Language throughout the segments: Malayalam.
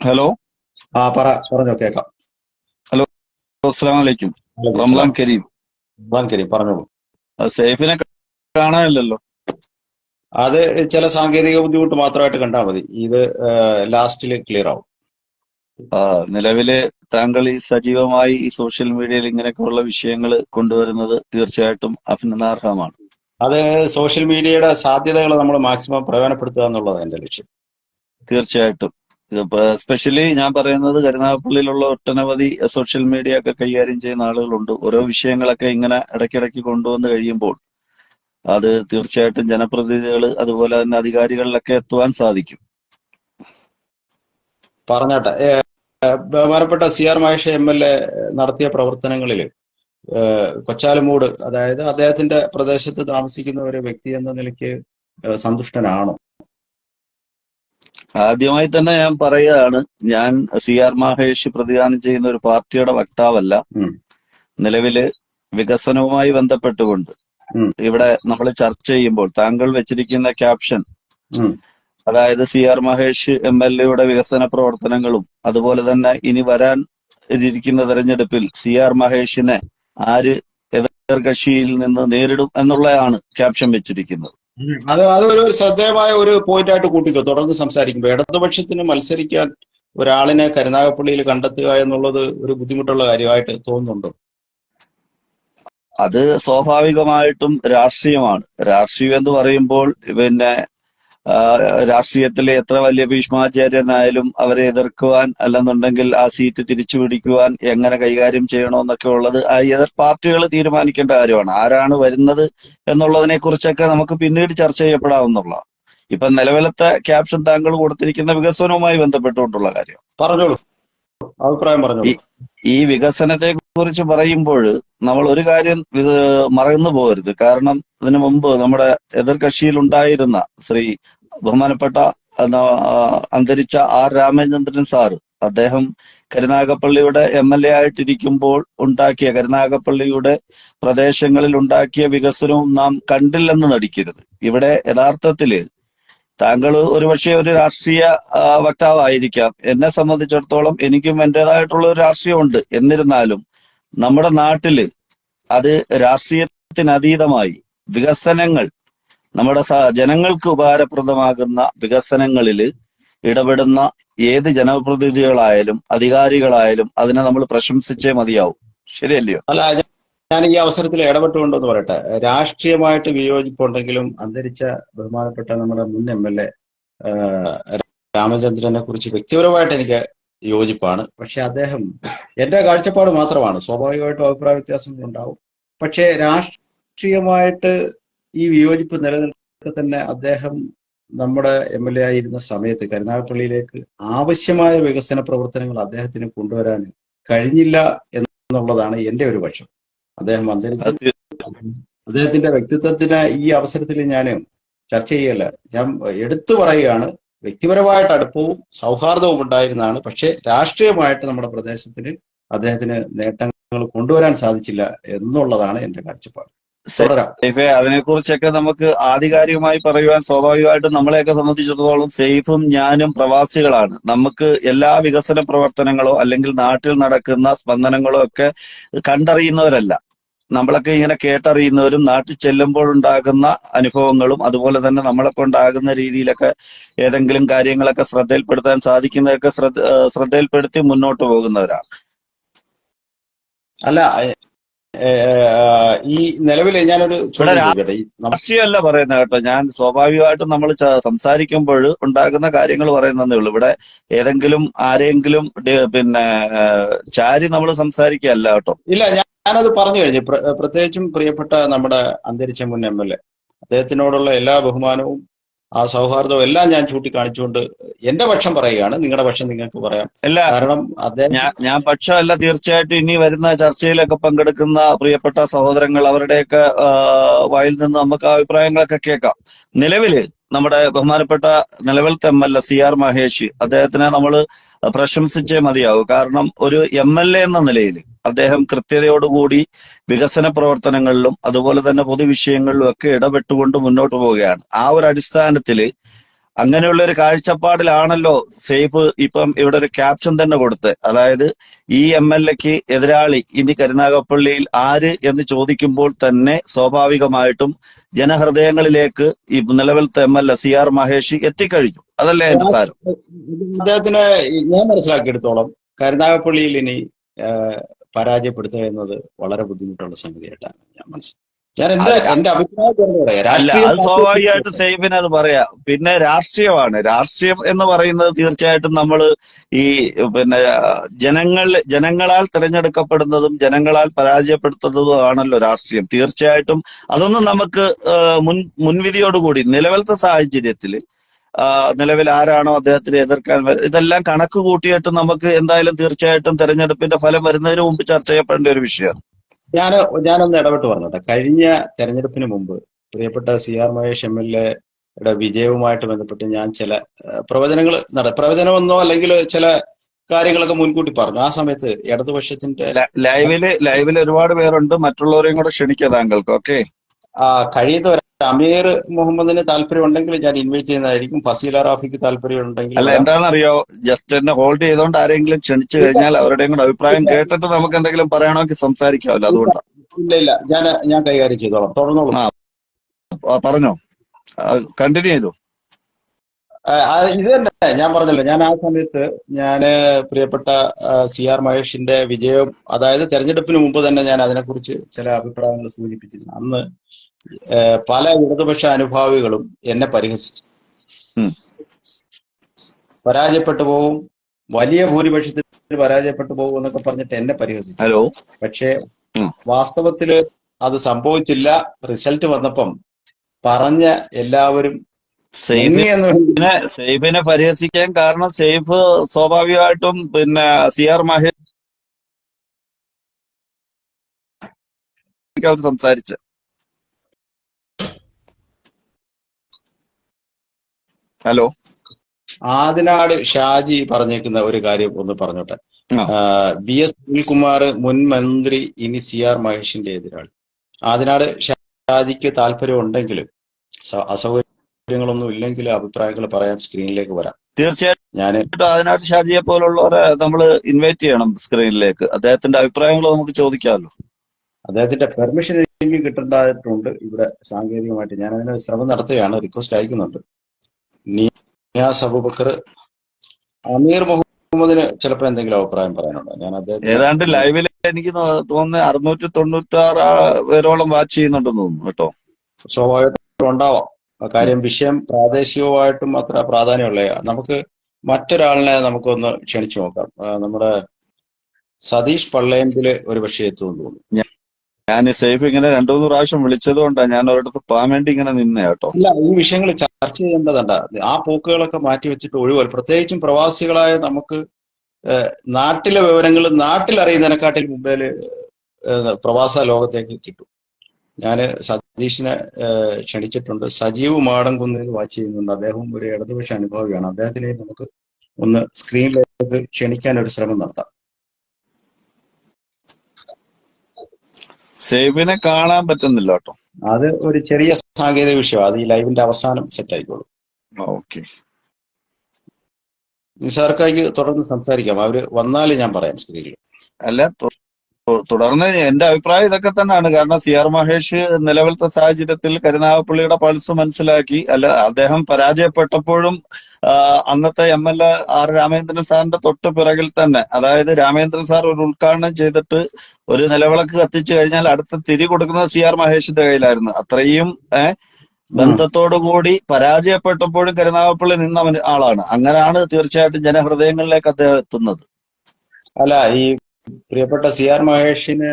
ഹലോ ആ പറ പറഞ്ഞോ കേക്കാം. ഹലോ അസ്സലാമലൈക്കും. റംലാൻ കരീം. റംലാൻ കരീം പറഞ്ഞോളൂ. സേഫിനെ കാണാനില്ലല്ലോ. അത് ചില സാങ്കേതിക ബുദ്ധിമുട്ട് മാത്രമായിട്ട് കണ്ടാൽ മതി. ഇത് ലാസ്റ്റിൽ ക്ലിയർ ആവും. നിലവിൽ താങ്കൾ ഈ സജീവമായി ഈ സോഷ്യൽ മീഡിയയിൽ ഇങ്ങനെയൊക്കെയുള്ള വിഷയങ്ങൾ കൊണ്ടുവരുന്നത് തീർച്ചയായിട്ടും അഭിനന്ദനാർഹമാണ്. അത് സോഷ്യൽ മീഡിയയുടെ സാധ്യതകൾ നമ്മൾ മാക്സിമം പ്രയോജനപ്പെടുത്തുക എന്നുള്ളത് എന്റെ ലക്ഷ്യം. തീർച്ചയായിട്ടും. എസ്പെഷ്യലി ഞാൻ പറയുന്നത് കരുനാഗപ്പള്ളിയിലുള്ള ഒട്ടനവധി സോഷ്യൽ മീഡിയ ഒക്കെ കൈകാര്യം ചെയ്യുന്ന ആളുകളുണ്ട്. ഓരോ വിഷയങ്ങളൊക്കെ ഇങ്ങനെ ഇടയ്ക്കിടയ്ക്ക് കൊണ്ടുവന്ന് കഴിയുമ്പോൾ അത് തീർച്ചയായിട്ടും ജനപ്രതിനിധികൾ അതുപോലെ തന്നെ അധികാരികളിലൊക്കെ എത്തുവാൻ സാധിക്കും. പറഞ്ഞോട്ടെ. ബഹുമാനപ്പെട്ട C R Mahesh M L A നടത്തിയ പ്രവർത്തനങ്ങളിൽ കൊച്ചാലമൂട് അതായത് അദ്ദേഹത്തിന്റെ പ്രദേശത്ത് താമസിക്കുന്ന ഒരു വ്യക്തി എന്ന നിലയ്ക്ക് സന്തുഷ്ടനാണോ. ആദ്യമായി തന്നെ ഞാൻ പറയുകയാണ് ഞാൻ സി ആർ മഹേഷ് പ്രതിദാനം ചെയ്യുന്ന ഒരു പാർട്ടിയുടെ വക്താവല്ല. നിലവിൽ വികസനവുമായി ബന്ധപ്പെട്ടുകൊണ്ട് ഇവിടെ നമ്മൾ ചർച്ച ചെയ്യുമ്പോൾ താങ്കൾ വെച്ചിരിക്കുന്ന ക്യാപ്ഷൻ അതായത് C R Mahesh M L എയുടെ വികസന പ്രവർത്തനങ്ങളും അതുപോലെ തന്നെ ഇനി വരാൻ ഇരിക്കുന്ന തെരഞ്ഞെടുപ്പിൽ സി ആർ മഹേഷിനെ ആര് എതിർകക്ഷിയിൽ നിന്ന് നേരിടും എന്നുള്ളതാണ് ക്യാപ്ഷൻ വെച്ചിരിക്കുന്നത്. അത് അതൊരു ശ്രദ്ധേയമായ ഒരു പോയിന്റ് ആയിട്ട് കൂട്ടിക്കോ. തുടർന്ന് സംസാരിക്കുമ്പോൾ ഇടതുപക്ഷത്തിന് മത്സരിക്കാൻ ഒരാളിനെ കരുനാഗപ്പള്ളിയിൽ കണ്ടെത്തുക എന്നുള്ളത് ഒരു ബുദ്ധിമുട്ടുള്ള കാര്യമായിട്ട് തോന്നുന്നുണ്ടോ? അത് സ്വാഭാവികമായിട്ടും രാഷ്ട്രീയമാണ്. രാഷ്ട്രീയം എന്ന് പറയുമ്പോൾ പിന്നെ രാഷ്ട്രീയത്തിലെ എത്ര വലിയ ഭീഷ്മാചാര്യനായാലും അവരെ എതിർക്കുവാൻ അല്ലെന്നുണ്ടെങ്കിൽ ആ സീറ്റ് തിരിച്ചു പിടിക്കുവാൻ എങ്ങനെ കൈകാര്യം ചെയ്യണമെന്നൊക്കെ ഉള്ളത് ആ എതിർ പാർട്ടികൾ തീരുമാനിക്കേണ്ട കാര്യമാണ്. ആരാണ് വരുന്നത് എന്നുള്ളതിനെ കുറിച്ചൊക്കെ നമുക്ക് പിന്നീട് ചർച്ച ചെയ്യപ്പെടാവുന്നുള്ള ഇപ്പൊ നിലവിലത്തെ ക്യാപ്ഷൻ താങ്കൾ കൊടുത്തിരിക്കുന്ന വികസനവുമായി ബന്ധപ്പെട്ടുകൊണ്ടുള്ള കാര്യം. പറഞ്ഞോളൂ. അഭിപ്രായം പറഞ്ഞോളൂ. ഈ വികസനത്തെ കുറിച്ച് പറയുമ്പോൾ നമ്മൾ ഒരു കാര്യം ഇത് മറന്നു പോകരുത്. കാരണം ഇതിനു മുമ്പ് നമ്മുടെ എതിർകക്ഷിയിൽ ഉണ്ടായിരുന്ന ശ്രീ ബഹുമാനപ്പെട്ട അന്തരിച്ച ആർ രാമചന്ദ്രൻ സാറ് അദ്ദേഹം കരുനാഗപ്പള്ളിയുടെ എം എൽ എ ആയിട്ടിരിക്കുമ്പോൾ ഉണ്ടാക്കിയ കരുനാഗപ്പള്ളിയുടെ പ്രദേശങ്ങളിൽ ഉണ്ടാക്കിയ വികസനവും നാം കണ്ടില്ലെന്ന് നടിക്കരുത്. ഇവിടെ യഥാർത്ഥത്തിൽ താങ്കൾ ഒരുപക്ഷെ ഒരു രാഷ്ട്രീയ വക്താവായിരിക്കാം. എന്നെ സംബന്ധിച്ചിടത്തോളം എനിക്കും എന്റേതായിട്ടുള്ള ഒരു രാഷ്ട്രീയമുണ്ട്. എന്നിരുന്നാലും നമ്മുടെ നാട്ടിൽ അത് രാഷ്ട്രീയത്തിനതീതമായി വികസനങ്ങൾ നമ്മുടെ ജനങ്ങൾക്ക് ഉപകാരപ്രദമാകുന്ന വികസനങ്ങളിൽ ഇടപെടുന്ന ഏത് ജനപ്രതിനിധികളായാലും അധികാരികളായാലും അതിനെ നമ്മൾ പ്രശംസിച്ചേ മതിയാവും. ശരിയല്ലയോ? അല്ല ഞാൻ- ഈ അവസരത്തിൽ ഇടപെട്ടുകൊണ്ടെന്ന് പറയട്ടെ. രാഷ്ട്രീയമായിട്ട് വിയോജിപ്പുണ്ടെങ്കിലും അന്തരിച്ച ബഹുമാനപ്പെട്ട നമ്മുടെ മുൻ എം എൽ എ രാമചന്ദ്രനെ കുറിച്ച് വ്യക്തിപരമായിട്ട് എനിക്ക് യോജിപ്പാണ്. പക്ഷെ അദ്ദേഹം എന്റെ കാഴ്ചപ്പാട് മാത്രമാണ്. സ്വാഭാവികമായിട്ടും അഭിപ്രായ വ്യത്യാസങ്ങൾ ഉണ്ടാവും. പക്ഷേ രാഷ്ട്രീയമായിട്ട് ഈ വിയോജിപ്പ് നിലനിൽക്കെ തന്നെ അദ്ദേഹം നമ്മുടെ എം എൽ എ ആയിരുന്ന സമയത്ത് കരുനാഗപ്പള്ളിയിലേക്ക് ആവശ്യമായ വികസന പ്രവർത്തനങ്ങൾ അദ്ദേഹത്തിന് കൊണ്ടുവരാൻ കഴിഞ്ഞില്ല എന്നുള്ളതാണ് എന്റെ ഒരു പക്ഷം അദ്ദേഹം അന്തരിച്ചു അദ്ദേഹത്തിന്റെ വ്യക്തിത്വത്തിന് ഈ അവസരത്തിൽ ഞാൻ ചർച്ച ചെയ്യല്ല. ഞാൻ എടുത്തു പറയുകയാണ്. വ്യക്തിപരമായിട്ട് അടുപ്പവും സൗഹാർദ്ദവും ഉണ്ടായിരുന്നതാണ്. പക്ഷേ രാഷ്ട്രീയമായിട്ട് നമ്മുടെ പ്രദേശത്തിന് അദ്ദേഹത്തിന് നേട്ടങ്ങൾ കൊണ്ടുവരാൻ സാധിച്ചില്ല എന്നുള്ളതാണ് എന്റെ കാഴ്ചപ്പാട്. സേഫെ അതിനെക്കുറിച്ചൊക്കെ നമുക്ക് ആധികാരികമായി പറയുവാൻ സ്വാഭാവികമായിട്ടും നമ്മളെയൊക്കെ സംബന്ധിച്ചിടത്തോളം സേഫും ഞാനും പ്രവാസികളാണ്. നമുക്ക് എല്ലാ വികസന പ്രവർത്തനങ്ങളോ അല്ലെങ്കിൽ നാട്ടിൽ നടക്കുന്ന സ്പന്ദനങ്ങളോ ഒക്കെ കണ്ടറിയുന്നവരല്ല. നമ്മളൊക്കെ ഇങ്ങനെ കേട്ടറിയുന്നവരും നാട്ടിൽ ചെല്ലുമ്പോഴുണ്ടാകുന്ന അനുഭവങ്ങളും അതുപോലെ തന്നെ നമ്മളെ കൊണ്ടാകുന്ന രീതിയിലൊക്കെ ഏതെങ്കിലും കാര്യങ്ങളൊക്കെ ശ്രദ്ധയിൽപ്പെടുത്താൻ സാധിക്കുന്നതൊക്കെ ശ്രദ്ധ ശ്രദ്ധയിൽപ്പെടുത്തി മുന്നോട്ട് പോകുന്നവരാണ്. അല്ല ഈ നിലവിൽ ഞാനൊരു രാഷ്ട്രീയമല്ല പറയുന്നത് കേട്ടോ. ഞാൻ സ്വാഭാവികമായിട്ടും നമ്മൾ സംസാരിക്കുമ്പോൾ ഉണ്ടാകുന്ന കാര്യങ്ങൾ പറയുന്നതേ ഉള്ളൂ. ഇവിടെ ഏതെങ്കിലും ആരെങ്കിലും പിന്നെ ചാരി നമ്മൾ സംസാരിക്കുകയല്ല കേട്ടോ. ഇല്ല ഞാൻ- ഞാനത് പറഞ്ഞു കഴിഞ്ഞു. പ്ര- പ്രത്യേകിച്ചും പ്രിയപ്പെട്ട നമ്മുടെ അന്തരിച്ച മുൻ എം എൽ എ. അദ്ദേഹത്തിനോടുള്ള എല്ലാ ബഹുമാനവും ആ സൗഹാർദ്ദവും എല്ലാം ഞാൻ ചൂണ്ടിക്കാണിച്ചുകൊണ്ട് എന്റെ പക്ഷം പറയുകയാണ്. നിങ്ങളുടെ പക്ഷം നിങ്ങൾക്ക് പറയാം. അല്ല കാരണം അദ്ദേഹം ഞാൻ പക്ഷമല്ല തീർച്ചയായിട്ടും ഇനി വരുന്ന ചർച്ചയിലൊക്കെ പങ്കെടുക്കുന്ന പ്രിയപ്പെട്ട സഹോദരങ്ങൾ അവരുടെയൊക്കെ വായിൽ നിന്ന് നമുക്ക് ആ അഭിപ്രായങ്ങളൊക്കെ കേൾക്കാം. നിലവിൽ നമ്മുടെ ബഹുമാനപ്പെട്ട നിലവിലത്തെ M L A C R Mahesh അദ്ദേഹത്തിനെ നമ്മൾ പ്രശംസിച്ചേ മതിയാവും. കാരണം ഒരു എം എൽ എ എന്ന നിലയിൽ അദ്ദേഹം കൃത്യതയോടുകൂടി വികസന പ്രവർത്തനങ്ങളിലും അതുപോലെ തന്നെ പൊതുവിഷയങ്ങളിലും ഒക്കെ ഇടപെട്ടുകൊണ്ട് മുന്നോട്ട് പോവുകയാണ്. ആ ഒരു അടിസ്ഥാനത്തിൽ അങ്ങനെയുള്ള ഒരു കാഴ്ചപ്പാടിലാണല്ലോ സേഫ് ഇപ്പം ഇവിടെ ഒരു ക്യാപ്ഷൻ തന്നെ കൊടുത്ത് അതായത് ഈ എം എൽ എക്ക് എതിരാളി ഇനി കരുനാഗപ്പള്ളിയിൽ ആര് എന്ന് ചോദിക്കുമ്പോൾ തന്നെ സ്വാഭാവികമായിട്ടും ജനഹൃദയങ്ങളിലേക്ക് ഈ നിലവിലത്തെ M L A C R Mahesh എത്തിക്കഴിഞ്ഞു. അതല്ലേ എന്റെ സാരം? അദ്ദേഹത്തിന് ഞാൻ മനസ്സിലാക്കിയെടുത്തോളം കരുനാഗപ്പള്ളിയിൽ ഇനി പരാജയപ്പെടുത്തുക എന്നത് വളരെ ബുദ്ധിമുട്ടുള്ള സംഗതിയായിട്ടാണ് ഞാൻ മനസ്സിലാക്കുന്നത് ഞാൻ എന്റെ അഭിപ്രായം പറയാം. സ്വാഭാവികമായിട്ട് സേഫിന് അത് പറയാം. പിന്നെ രാഷ്ട്രീയമാണ്. രാഷ്ട്രീയം എന്ന് പറയുന്നത് തീർച്ചയായിട്ടും നമ്മൾ ഈ പിന്നെ ജനങ്ങൾ ജനങ്ങളാൽ തിരഞ്ഞെടുക്കപ്പെടുന്നതും ജനങ്ങളാൽ പരാജയപ്പെടുത്തുന്നതും ആണല്ലോ രാഷ്ട്രീയം. തീർച്ചയായിട്ടും അതൊന്നും നമുക്ക് മുൻ മുൻവിധിയോടുകൂടി നിലവിലത്തെ സാഹചര്യത്തിൽ നിലവിൽ ആരാണോ അദ്ദേഹത്തിന് എതിർക്കാൻ ഇതെല്ലാം കണക്ക് കൂട്ടിയിട്ട് നമുക്ക് എന്തായാലും തീർച്ചയായിട്ടും തെരഞ്ഞെടുപ്പിന്റെ ഫലം വരുന്നതിന് മുമ്പ് ചർച്ച ചെയ്യപ്പെടേണ്ട ഒരു വിഷയമാണ് ഞാൻ ഞാനൊന്ന് ഇടപെട്ട് പറഞ്ഞോട്ടെ. കഴിഞ്ഞ തെരഞ്ഞെടുപ്പിന് മുമ്പ് പ്രിയപ്പെട്ട C R Mahesh M L എയുടെ വിജയവുമായിട്ട് ബന്ധപ്പെട്ട് ഞാൻ ചില പ്രവചനങ്ങൾ നട പ്രവചനമെന്നോ അല്ലെങ്കിൽ ചില കാര്യങ്ങളൊക്കെ മുൻകൂട്ടി പറഞ്ഞു. ആ സമയത്ത് ഇടതുപക്ഷത്തിന്റെ ലൈവിൽ ലൈവിൽ ലൈവിൽ ഒരുപാട് പേരുണ്ട്. മറ്റുള്ളവരെയും കൂടെ ക്ഷണിക്കുക താങ്കൾക്ക്. ഓക്കെ? ആ കഴിയുന്നവരെ അമീർ മുഹമ്മദിന് താല്പര്യം ഉണ്ടെങ്കിൽ ഞാൻ ഇൻവൈറ്റ് ചെയ്യുന്നതായിരിക്കും. ഫസീല റാഫിക്ക് താല്പര്യം ഉണ്ടെങ്കിൽ അല്ല. എന്താണെന്നറിയോ? ജസ്റ്റ് എന്നെ ഹോൾഡ് ചെയ്തോണ്ട് ആരെങ്കിലും ക്ഷണിച്ചു കഴിഞ്ഞാൽ അവരുടെ കൂടെ അഭിപ്രായം കേട്ടിട്ട് നമുക്ക് എന്തെങ്കിലും പറയണമെങ്കിൽ സംസാരിക്കാമല്ലോ അതുകൊണ്ടാണ് ഇല്ല ഇല്ല. ഞാൻ ഞാൻ കൈകാര്യം ചെയ്തോളാം. തുടർന്നോളൂ. പറഞ്ഞോ. കണ്ടിന്യൂ ചെയ്തു. ഇത് തന്നെ. ഞാൻ പറഞ്ഞല്ലോ ഞാൻ ആ സമയത്ത് ഞാൻ പ്രിയപ്പെട്ട സി ആർ മഹേഷിന്റെ വിജയം അതായത് തെരഞ്ഞെടുപ്പിന് മുമ്പ് തന്നെ ഞാൻ അതിനെക്കുറിച്ച് ചില അഭിപ്രായങ്ങൾ സൂചിപ്പിച്ചിരുന്നു. അന്ന് പല ഇടതുപക്ഷ അനുഭാവികളും എന്നെ പരിഹസിച്ചു. പരാജയപ്പെട്ടു പോകും വലിയ ഭൂരിപക്ഷത്തിൽ പരാജയപ്പെട്ടു പോകും എന്നൊക്കെ പറഞ്ഞിട്ട് എന്നെ പരിഹസിച്ചു. ഹലോ. പക്ഷേ. വാസ്തവത്തിൽ അത് സംഭവിച്ചില്ല. റിസൾട്ട് വന്നപ്പം പറഞ്ഞ എല്ലാവരും സേഫിനെ പരിഹസിക്കാൻ കാരണം സെയ്ഫ് സ്വാഭാവികമായിട്ടും പിന്നെ സി ആർ മഹേഷ് സംസാരിച്ച് ഹലോ. ആദിനാട് ഷാജി പറഞ്ഞേക്കുന്ന ഒരു കാര്യം ഒന്ന് പറഞ്ഞോട്ടെ. വി എസ് സുനിൽകുമാർ മുൻ മന്ത്രി ഇനി സി ആർ മഹേഷിന്റെ എതിരാളി. ആദിനാട് ഷാജിക്ക് താല്പര്യം ഉണ്ടെങ്കിൽ അസൗകര്യങ്ങളൊന്നും ഇല്ലെങ്കിൽ അഭിപ്രായങ്ങൾ പറയാൻ സ്ക്രീനിലേക്ക് വരാം. തീർച്ചയായിട്ടും. ഞാൻ അതിനായിട്ട് ഷാജിയെ പോലുള്ളവരെ നമ്മൾ ഇൻവൈറ്റ് ചെയ്യണം സ്ക്രീനിലേക്ക് അദ്ദേഹത്തിന്റെ അഭിപ്രായങ്ങൾ നമുക്ക് ചോദിക്കാമല്ലോ. അദ്ദേഹത്തിന്റെ പെർമിഷൻ എനിക്ക് കിട്ടേണ്ടതായിട്ടുണ്ട് ഇവിടെ സാങ്കേതികമായിട്ട്. ഞാൻ അതിന് ശ്രമം നടത്തുകയാണ് റിക്വസ്റ്റ് അയക്കുന്നുണ്ട്. നിയാസ് അബൂബക്കർ അമീർ മുഹമ്മദിന് ചിലപ്പോൾ എന്തെങ്കിലും അഭിപ്രായം പറയാനുണ്ടോ? ഞാൻ അദ്ദേഹം ഏതാണ്ട് ലൈവിൽ എനിക്ക് തോന്നുന്നു തോന്നുന്നത് അറുന്നൂറ്റി തൊണ്ണൂറ്റി ആറ് പേരോളം വാച്ച് ചെയ്യുന്നുണ്ടെന്ന് തോന്നുന്നു കേട്ടോ. സ്വാഭാവികമായിട്ടും ഉണ്ടാവാം. കാര്യം വിഷയം പ്രാദേശികമായിട്ടും അത്ര പ്രാധാന്യമുള്ള നമുക്ക് മറ്റൊരാളിനെ നമുക്കൊന്ന് ക്ഷണിച്ചു നോക്കാം. നമ്മുടെ സതീഷ് പള്ളയമ്പിൽ ഒരു പക്ഷേ എത്തുമെന്ന് തോന്നുന്നു. ഞാൻ സേഫ് ഇങ്ങനെ രണ്ടു മൂന്ന് പ്രാവശ്യം വിളിച്ചത് കൊണ്ടാണ് ഞാൻ ഒരിടത്ത് പോകാൻ വേണ്ടി ഇങ്ങനെ നിന്നേ കേട്ടോ. ഇല്ല ഈ വിഷയങ്ങൾ ചർച്ച ചെയ്യേണ്ടതുണ്ട്. ആ പോക്കുകളൊക്കെ മാറ്റി വെച്ചിട്ട് ഒഴിവാൽ പ്രത്യേകിച്ചും പ്രവാസികളായ നമുക്ക് നാട്ടിലെ വിവരങ്ങൾ നാട്ടിൽ അറിയുന്നതിനെക്കാട്ടിൽ മുമ്പേ പ്രവാസ ലോകത്തേക്ക് കിട്ടും. ഞാൻ സതീഷിനെ ക്ഷണിച്ചിട്ടുണ്ട്. സജീവ് മാടംകുന്നിൽ വാച്ച് ചെയ്യുന്നുണ്ട്. അദ്ദേഹം ഒരു ഇടതുപക്ഷ അനുഭവിയാണ്. അദ്ദേഹത്തിനെ നമുക്ക് ഒന്ന് സ്ക്രീനിലേക്ക് ക്ഷണിക്കാൻ ഒരു ശ്രമം നടത്താം. സേവിനെ കാണാൻ പറ്റുന്നില്ല കേട്ടോ. അത് ഒരു ചെറിയ സാങ്കേതിക വിഷയം അത് ഈ ലൈവിന്റെ അവസാനം സെറ്റ് ആയിക്കോളും ഓക്കെ. നിസാർക്കായി തുടർന്ന് സംസാരിക്കാം. അവർ വന്നാലേ ഞാൻ പറയാം സ്ക്രീനിൽ അല്ല തുടർന്ന് എന്റെ അഭിപ്രായം ഇതൊക്കെ തന്നെയാണ്. കാരണം സി ആർ മഹേഷ് നിലവിലത്തെ സാഹചര്യത്തിൽ കരുനാഗപ്പള്ളിയുടെ പൾസ് മനസ്സിലാക്കി. അല്ല അദ്ദേഹം പരാജയപ്പെട്ടപ്പോഴും അന്നത്തെ M L A R Ramendran സാറിന്റെ തൊട്ട് പിറകിൽ തന്നെ അതായത് രാമേന്ദ്രൻ സാർ ഒരു ഉദ്ഘാടനം ചെയ്തിട്ട് ഒരു നിലവിളക്ക് കത്തിച്ചു കഴിഞ്ഞാൽ അടുത്ത തിരി കൊടുക്കുന്നത് സി ആർ മഹേഷിന്റെ കയ്യിലായിരുന്നു. അത്രയും ഏഹ് ബന്ധത്തോടുകൂടി പരാജയപ്പെട്ടപ്പോഴും കരുനാഗപ്പള്ളി നിന്ന ആളാണ്. അങ്ങനെയാണ് തീർച്ചയായിട്ടും ജനഹൃദയങ്ങളിലേക്ക് അദ്ദേഹം എത്തുന്നത്. അല്ല ഈ പ്രിയപ്പെട്ട സി ആർ മഹേഷിന്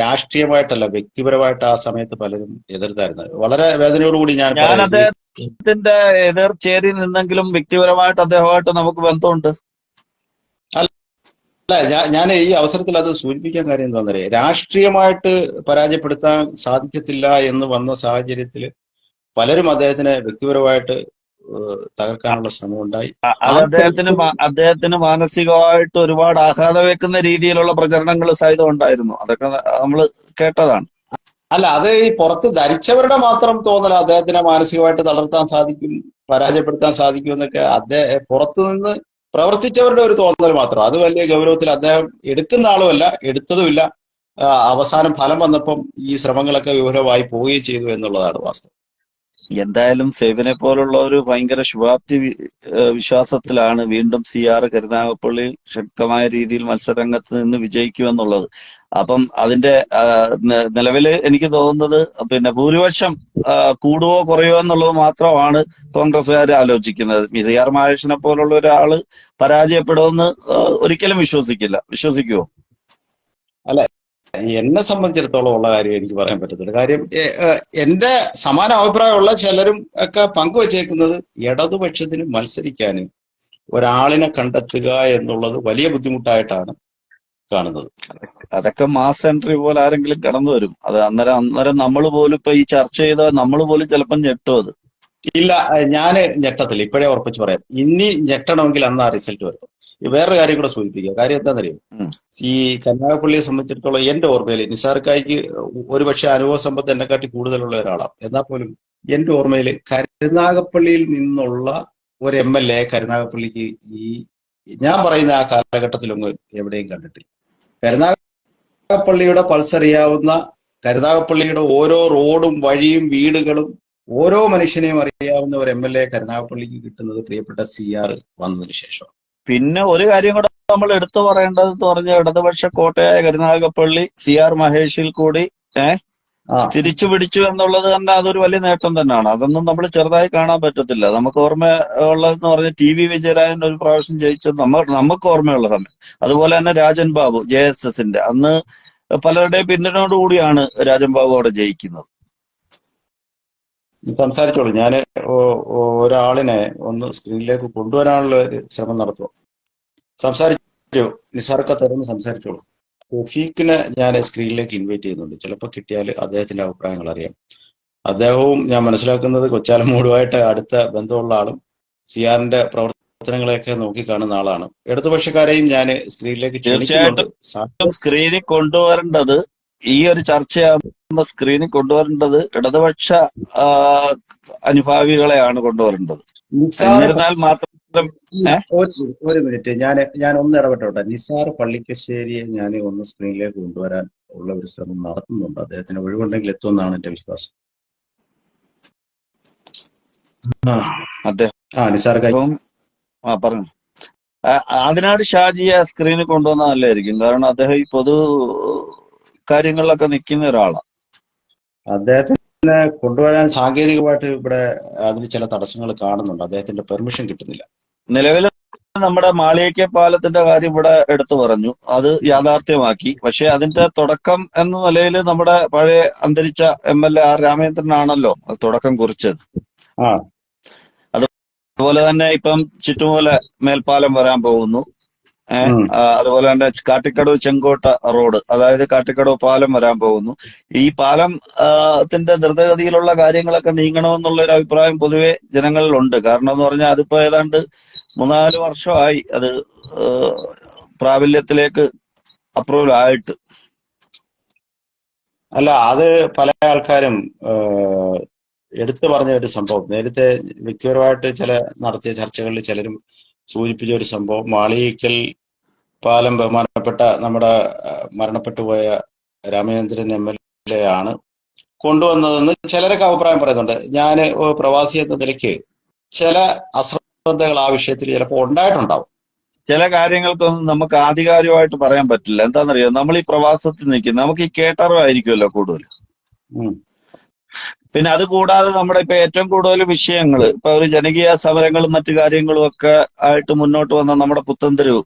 രാഷ്ട്രീയമായിട്ടല്ല വ്യക്തിപരമായിട്ട് ആ സമയത്ത് പലരും എതിർത്തായിരുന്നു വളരെ വേദനയോടുകൂടി ഞാൻ ഞാൻ. അദ്ദേഹത്തിന്റെ എതിർ ചേരി നിന്നെങ്കിലും വ്യക്തിപരമായിട്ട് അദ്ദേഹമായിട്ട് നമുക്ക് ബന്ധമുണ്ട് അല്ല ഞാൻ ഈ അവസരത്തിൽ അത് സൂചിപ്പിക്കാൻ കാര്യം എന്താണെന്നറിയാം രാഷ്ട്രീയമായിട്ട് പരാജയപ്പെടുത്താൻ സാധിക്കത്തില്ല എന്ന് വന്ന സാഹചര്യത്തിൽ പലരും അദ്ദേഹത്തിനെ വ്യക്തിപരമായിട്ട് തകർക്കാനുള്ള ശ്രമം ഉണ്ടായി അദ്ദേഹത്തിന് അദ്ദേഹത്തിന് മാനസികമായിട്ട് ഒരുപാട് ആഘാതം വെക്കുന്ന രീതിയിലുള്ള പ്രചരണങ്ങൾ സഹിതം ഉണ്ടായിരുന്നു. അതൊക്കെ നമ്മൾ കേട്ടതാണ്. അല്ല അത് ഈ പുറത്ത് ധരിച്ചവരുടെ മാത്രം തോന്നല അദ്ദേഹത്തിനെ മാനസികമായിട്ട് തളർത്താൻ സാധിക്കും പരാജയപ്പെടുത്താൻ സാധിക്കും എന്നൊക്കെ അദ്ദേഹം പുറത്തുനിന്ന് പ്രവർത്തിച്ചവരുടെ ഒരു തോന്നൽ മാത്രം. അത് വലിയ ഗൗരവത്തിൽ അദ്ദേഹം എടുക്കുന്ന ആളുമല്ല എടുത്തതുമില്ല. അവസാനം ഫലം വന്നപ്പം ഈ ശ്രമങ്ങളൊക്കെ വിഫലമായി പോവുകയും ചെയ്തു എന്നുള്ളതാണ് വാസ്തവം. എന്തായാലും സേവിനെ പോലുള്ള ഒരു ഭയങ്കര ശുഭാപ്തി വിശ്വാസത്തിലാണ് വീണ്ടും സി ആർ കരുനാഗപ്പള്ളി ശക്തമായ രീതിയിൽ മത്സരരംഗത്ത് നിന്ന് വിജയിക്കുമെന്നുള്ളത്. അപ്പം അതിന്റെ നിലവിൽ എനിക്ക് തോന്നുന്നത് പിന്നെ ഭൂരിപക്ഷം കൂടുവോ കുറയോ എന്നുള്ളത് മാത്രമാണ് കോൺഗ്രസ്സുകാർ ആലോചിക്കുന്നത്. മിഥിയാർ മഹേഷിനെ പോലുള്ള ഒരാൾ പരാജയപ്പെടുമെന്ന് ഒരിക്കലും വിശ്വസിക്കില്ല. വിശ്വസിക്കുവോ? എന്നെ സംബന്ധിച്ചിടത്തോളം ഉള്ള കാര്യം എനിക്ക് പറയാൻ പറ്റത്തില്ല. കാര്യം എന്റെ സമാന അഭിപ്രായമുള്ള ചിലരും ഒക്കെ പങ്കുവച്ചേക്കുന്നത് ഇടതുപക്ഷത്തിന് മത്സരിക്കാനും ഒരാളിനെ കണ്ടെത്തുക എന്നുള്ളത് വലിയ ബുദ്ധിമുട്ടായിട്ടാണ് കാണുന്നത്. അതൊക്കെ മാസ് എൻട്രി പോലെ ആരെങ്കിലും കടന്നു വരും അത് അന്നേരം അന്നേരം നമ്മൾ പോലും ഇപ്പൊ ഈ ചർച്ച ചെയ്ത നമ്മൾ പോലും ചിലപ്പം ഞെട്ടും അത്. ഇല്ല ഞാൻ ഞെട്ടത്തില്ല. ഇപ്പോഴേ ഉറപ്പിച്ച് പറയാം. ഇനി ഞെട്ടണമെങ്കിൽ അന്ന് ആ റിസൾട്ട് വരും. വേറൊരു കാര്യം കൂടെ സൂചിപ്പിക്കുക കാര്യം എന്താണെന്നറിയോ. ഈ കന്യാകുപ്പള്ളിയെ സംബന്ധിച്ചിടത്തോളം എന്റെ ഓർമ്മയിൽ നിസാർക്കായിക്ക് ഒരുപക്ഷെ അനുഭവ സമ്പത്ത് എന്നെക്കാട്ടി കൂടുതലുള്ള ഒരാളാണ്. എന്നാൽ പോലും എന്റെ ഓർമ്മയിൽ കരുനാഗപ്പള്ളിയിൽ നിന്നുള്ള ഒരു എം എൽ എ കരുനാഗപ്പള്ളിക്ക് ഈ ഞാൻ പറയുന്ന ആ കാലഘട്ടത്തിലൊന്നും എവിടെയും കണ്ടിട്ടില്ല. കരുനാഗപ്പള്ളിയുടെ പൾസറിയാവുന്ന കരുനാഗപ്പള്ളിയുടെ ഓരോ റോഡും വഴിയും വീടുകളും ഓരോ മനുഷ്യനെയും അറിയാവുന്ന ഒരു എം എൽ എ കരുനാഗപ്പള്ളിക്ക് കിട്ടുന്നത് പ്രിയപ്പെട്ട സി ആർ വന്നതിന് ശേഷം. പിന്നെ ഒരു കാര്യം കൂടെ നമ്മൾ എടുത്തു പറയേണ്ടത് എന്ന് പറഞ്ഞ ഇടതുപക്ഷ കോട്ടയായ കരുനാഗപ്പള്ളി സി ആർ മഹേഷിൽ കൂടി ഏഹ് തിരിച്ചു പിടിച്ചു എന്നുള്ളത് തന്നെ അതൊരു വലിയ നേട്ടം തന്നെയാണ്. അതൊന്നും നമ്മൾ ചെറുതായി കാണാൻ പറ്റത്തില്ല. നമുക്ക് ഓർമ്മ ഉള്ളതെന്ന് പറഞ്ഞ ടി വി വിജയരായൻ ഒരു പ്രാവശ്യം ജയിച്ചത് നമ്മ നമുക്ക് ഓർമ്മയുള്ള സമയം അതുപോലെ തന്നെ രാജൻ ബാബു ജെ എസ് എസിന്റെ. അന്ന് പലരുടെയും പിന്തുണയോടുകൂടിയാണ് രാജൻ ബാബു അവിടെ ജയിക്കുന്നത്. സംസാരിച്ചോളൂ. ഞാൻ ഒരാളിനെ ഒന്ന് സ്ക്രീനിലേക്ക് കൊണ്ടുവരാനുള്ള ഒരു ശ്രമം നടത്തുക. സംസാരിച്ചു. നിസാർക്ക തുറന്ന് സംസാരിച്ചോളൂ. റഫീഖിനെ ഞാൻ സ്ക്രീനിലേക്ക് ഇൻവൈറ്റ് ചെയ്യുന്നുണ്ട്. ചിലപ്പോൾ കിട്ടിയാൽ അദ്ദേഹത്തിന്റെ അഭിപ്രായങ്ങൾ അറിയാം. അദ്ദേഹവും ഞാൻ മനസ്സിലാക്കുന്നത് കൊച്ചാലമൂടുമായിട്ട് അടുത്ത ബന്ധമുള്ള ആളും സിയാറിന്റെ പ്രവർത്തനങ്ങളെയൊക്കെ നോക്കി കാണുന്ന ആളാണ്. ഇടതുപക്ഷക്കാരെയും ഞാൻ സ്ക്രീനിലേക്ക് ക്ഷണിക്കുന്നുണ്ട്. സ്ക്രീനിൽ കൊണ്ടുവരേണ്ടത് ഈ ഒരു ചർച്ചയാകുമ്പോ സ്ക്രീനിൽ കൊണ്ടുവരേണ്ടത് ഇടതുപക്ഷ അനുഭാവികളെയാണ് കൊണ്ടുവരേണ്ടത്. എന്നിരുന്നാൽ മാത്രം ഒരു മിനിറ്റ്. ഞാൻ ഞാൻ ഒന്ന് ഇടപെട്ടോട്ടെ. നിസാർ പള്ളിക്കശ്ശേരിയെ ഞാൻ ഒന്ന് സ്ക്രീനിലേക്ക് കൊണ്ടുവരാൻ ഉള്ള ഒരു ശ്രമം നടത്തുന്നുണ്ട്. അദ്ദേഹത്തിന് ഒഴിവുണ്ടെങ്കിൽ എത്തുമെന്നാണ് എന്റെ വിശ്വാസം. ആ. നിസാർ ആ പറഞ്ഞു. ആദിനാട് ഷാജിയെ സ്ക്രീനിൽ കൊണ്ടുവന്നാൽ നല്ലതായിരിക്കും. കാരണം അദ്ദേഹം ഈ പൊതു കാര്യങ്ങളിലൊക്കെ നിൽക്കുന്ന ഒരാളാണ്. അദ്ദേഹത്തിനെ കൊണ്ടുവരാൻ സാങ്കേതികമായിട്ട് ഇവിടെ അതിന് ചില തടസ്സങ്ങൾ കാണുന്നുണ്ട്. അദ്ദേഹത്തിന്റെ പെർമിഷൻ കിട്ടുന്നില്ല. നിലവിൽ നമ്മുടെ മാളിയേക്കെ പാലത്തിന്റെ കാര്യം ഇവിടെ എടുത്തു പറഞ്ഞു. അത് യാഥാർത്ഥ്യമാക്കി. പക്ഷെ അതിന്റെ തുടക്കം എന്ന നിലയിൽ നമ്മുടെ പഴയ അന്തരിച്ച എം എൽ എ ആർ രാമേന്ദ്രനാണല്ലോ അത് തുടക്കം കുറിച്ചത്. ആ. അതുപോലെ തന്നെ ഇപ്പം ചുറ്റുപോലെ മേൽപ്പാലം വരാൻ പോകുന്നു. അതുപോലെ തന്നെ കാട്ടിക്കടവ് ചെങ്കോട്ട റോഡ് അതായത് കാട്ടിക്കടവ് പാലം വരാൻ പോകുന്നു. ഈ പാലം ത്തിന്റെ ദ്രുതഗതിയിലുള്ള കാര്യങ്ങളൊക്കെ നീങ്ങണമെന്നുള്ള ഒരു അഭിപ്രായം പൊതുവെ ജനങ്ങളിലുണ്ട്. കാരണം എന്ന് പറഞ്ഞാൽ അതിപ്പോ ഏതാണ്ട് മൂന്നാൽ വർഷമായി അത് പ്രാബല്യത്തിലേക്ക് അപ്രൂവൽ ആയിട്ട്. അല്ല അത് പല ആൾക്കാരും എടുത്തു പറഞ്ഞ ഒരു സംഭവം. നേരത്തെ വ്യക്തിപരമായിട്ട് ചില നടത്തിയ ചർച്ചകളിൽ ചിലരും സൂചിപ്പിച്ച ഒരു സംഭവം. മാളികയ്ക്കൽ പാലം ബഹുമാനപ്പെട്ട നമ്മുടെ മരണപ്പെട്ടു പോയ രാമചന്ദ്രൻ എം എൽ എ ആണ് കൊണ്ടുവന്നതെന്ന് ചിലരൊക്കെ അഭിപ്രായം പറയുന്നുണ്ട്. ഞാൻ പ്രവാസി എന്ന നിലയ്ക്ക് ചില അശ്രദ്ധകൾ ആ വിഷയത്തിൽ ചിലപ്പോൾ ഉണ്ടായിട്ടുണ്ടാവും. ചില കാര്യങ്ങൾക്കൊന്നും നമുക്ക് ആധികാരികമായിട്ട് പറയാൻ പറ്റില്ല. എന്താണെന്നറിയോ? നമ്മൾ ഈ പ്രവാസത്തിൽ നിൽക്കുന്നത് നമുക്ക് ഈ കേട്ടറിവായിരിക്കുമല്ലോ കൂടുതൽ. പിന്നെ അത് കൂടാതെ നമ്മുടെ ഇപ്പൊ ഏറ്റവും കൂടുതൽ വിഷയങ്ങൾ ഇപ്പൊ ഒരു ജനകീയ സമരങ്ങളും മറ്റു കാര്യങ്ങളും ഒക്കെ ആയിട്ട് മുന്നോട്ട് വന്ന നമ്മുടെ പുത്തൻതെരുവ്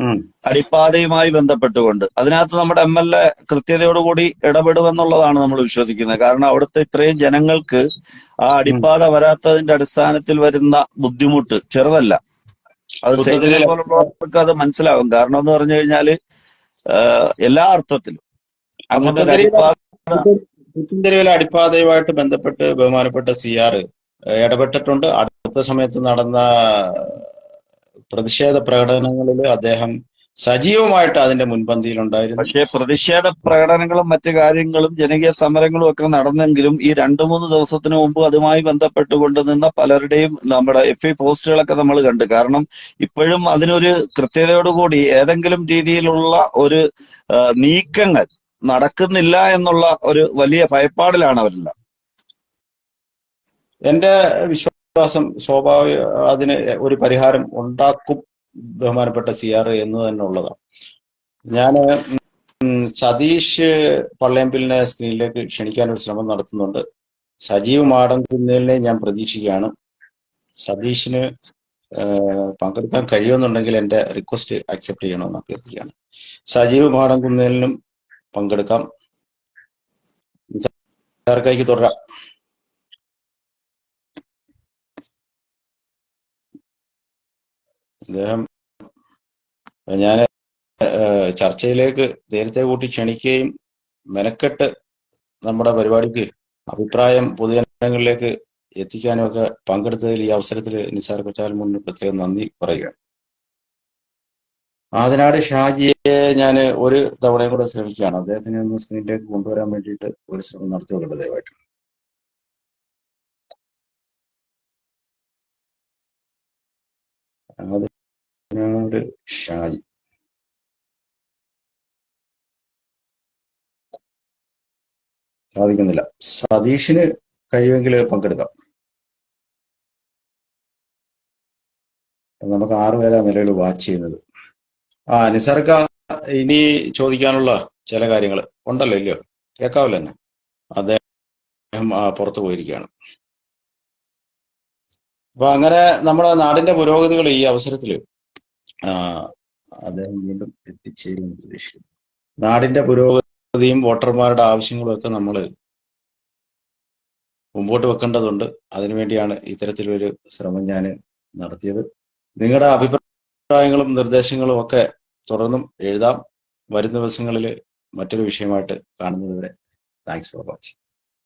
ഉം. അടിപ്പാതയുമായി ബന്ധപ്പെട്ടുകൊണ്ട്. അതിനകത്ത് നമ്മുടെ എം എൽ എ കൃത്യതയോടുകൂടി ഇടപെടുമെന്നുള്ളതാണ് നമ്മൾ വിശ്വസിക്കുന്നത്. കാരണം അവിടുത്തെ ഇത്രയും ജനങ്ങൾക്ക് ആ അടിപ്പാത വരാത്തതിന്റെ അടിസ്ഥാനത്തിൽ വരുന്ന ബുദ്ധിമുട്ട് ചെറുതല്ല. അത് പോലുള്ളവർക്ക് അത് മനസ്സിലാകും. കാരണം എന്ന് പറഞ്ഞു കഴിഞ്ഞാൽ എല്ലാ അർത്ഥത്തിലും. അങ്ങനത്തെ അടിപ്പാത പുത്തൻതെരുവിലെ അടിപ്പാതയുമായിട്ട് ബന്ധപ്പെട്ട് ബഹുമാനപ്പെട്ട സി ആർ ഇടപെട്ടിട്ടുണ്ട്. അടുത്ത സമയത്ത് നടന്ന പ്രതിഷേധ പ്രകടനങ്ങളിൽ അദ്ദേഹം സജീവമായിട്ട് അതിന്റെ മുൻപന്തിയിലുണ്ടായിരുന്നു. പക്ഷേ പ്രതിഷേധ പ്രകടനങ്ങളും മറ്റു കാര്യങ്ങളും ജനകീയ സമരങ്ങളും ഒക്കെ നടന്നെങ്കിലും ഈ രണ്ടു മൂന്ന് ദിവസത്തിന് മുമ്പ് അതുമായി ബന്ധപ്പെട്ടുകൊണ്ട് നിന്ന പലരുടെയും നമ്മുടെ എഫ് ഐ പോസ്റ്റുകളൊക്കെ നമ്മൾ കണ്ടു. കാരണം ഇപ്പോഴും അതിനൊരു കൃത്യതയോടുകൂടി ഏതെങ്കിലും രീതിയിലുള്ള ഒരു നീക്കങ്ങൾ നടക്കുന്നില്ല എന്നുള്ള ഒരു വലിയ ഭയപ്പാടിലാണ് അവരെല്ലാം എന്റെ വിശ്വാസം സ്വാഭാവിക അതിന് ഒരു പരിഹാരം ഉണ്ടാക്കും ബഹുമാനപ്പെട്ട സി ആർ എന്ന് തന്നെ ഉള്ളതാണ്. ഞാൻ സതീഷ് പള്ളയമ്പിലിനെ സ്ക്രീനിലേക്ക് ക്ഷണിക്കാൻ ഒരു ശ്രമം നടത്തുന്നുണ്ട്. സജീവ് മാടൻകുന്നേലിനെ ഞാൻ പ്രതീക്ഷിക്കുകയാണ്. സതീഷിന് പങ്കെടുക്കാൻ കഴിയുമെന്നുണ്ടെങ്കിൽ എന്റെ റിക്വസ്റ്റ് അക്സെപ്റ്റ് ചെയ്യണമെന്ന് അഭ്യർത്ഥിക്കുകയാണ്. സജീവ് മാടൻകുന്നേലിനും പങ്കെടുക്കാം. നിസാർക്കായിക്ക് തുടരാം. അദ്ദേഹം ഞാൻ ചർച്ചയിലേക്ക് നേരത്തെ കൂട്ടി ക്ഷണിക്കുകയും മെനക്കെട്ട് നമ്മുടെ പരിപാടിക്ക് അഭിപ്രായം പൊതുജനങ്ങളിലേക്ക് എത്തിക്കാനും ഒക്കെ പങ്കെടുത്തതിൽ ഈ അവസരത്തിൽ നിസാർ കൊച്ചാൽ മുന്നിൽ പ്രത്യേകം നന്ദി പറയുകയാണ്. ആദിനാട് ഷാജിയെ ഞാൻ ഒരു തവണയും കൂടെ ശ്രമിക്കുകയാണ്. അദ്ദേഹത്തിന് ഒന്ന് സ്ക്രീനിലേക്ക് കൊണ്ടുവരാൻ വേണ്ടിയിട്ട് ഒരു ശ്രമം നടത്തി കൊടുക്കട്ടെ ദയവായിട്ട്. ഷാജി. സാധിക്കുന്നില്ല. സതീഷിന് കഴിയുമെങ്കിൽ പങ്കെടുക്കാം. നമുക്ക് ആറുപേരാ നിലയിൽ വാച്ച് ചെയ്യുന്നത്. ആ നിസാർക്ക ഇനി ചോദിക്കാനുള്ള ചില കാര്യങ്ങൾ ഉണ്ടല്ലോ ഇല്ലയോ? കേൾക്കാവില്ല തന്നെ അദ്ദേഹം പുറത്തു പോയിരിക്കുകയാണ്. അപ്പൊ അങ്ങനെ നമ്മുടെ നാടിന്റെ പുരോഗതികൾ ഈ അവസരത്തിൽ അദ്ദേഹം വീണ്ടും എത്തിച്ചേരുമെന്ന് പ്രതീക്ഷിക്കുന്നു. നാടിന്റെ പുരോഗതിയും വോട്ടർമാരുടെ ആവശ്യങ്ങളും ഒക്കെ നമ്മൾ മുമ്പോട്ട് വെക്കേണ്ടതുണ്ട്. അതിനുവേണ്ടിയാണ് ഇത്തരത്തിലൊരു ശ്രമം ഞാൻ നടത്തിയത്. നിങ്ങളുടെ അഭിപ്രായങ്ങളും നിർദ്ദേശങ്ങളും ഒക്കെ തുടർന്നും എഴുതാം. വരും ദിവസങ്ങളിൽ മറ്റൊരു വിഷയമായിട്ട് കാണുന്നതുവരെ താങ്ക്സ് ഫോർ വാച്ചിങ്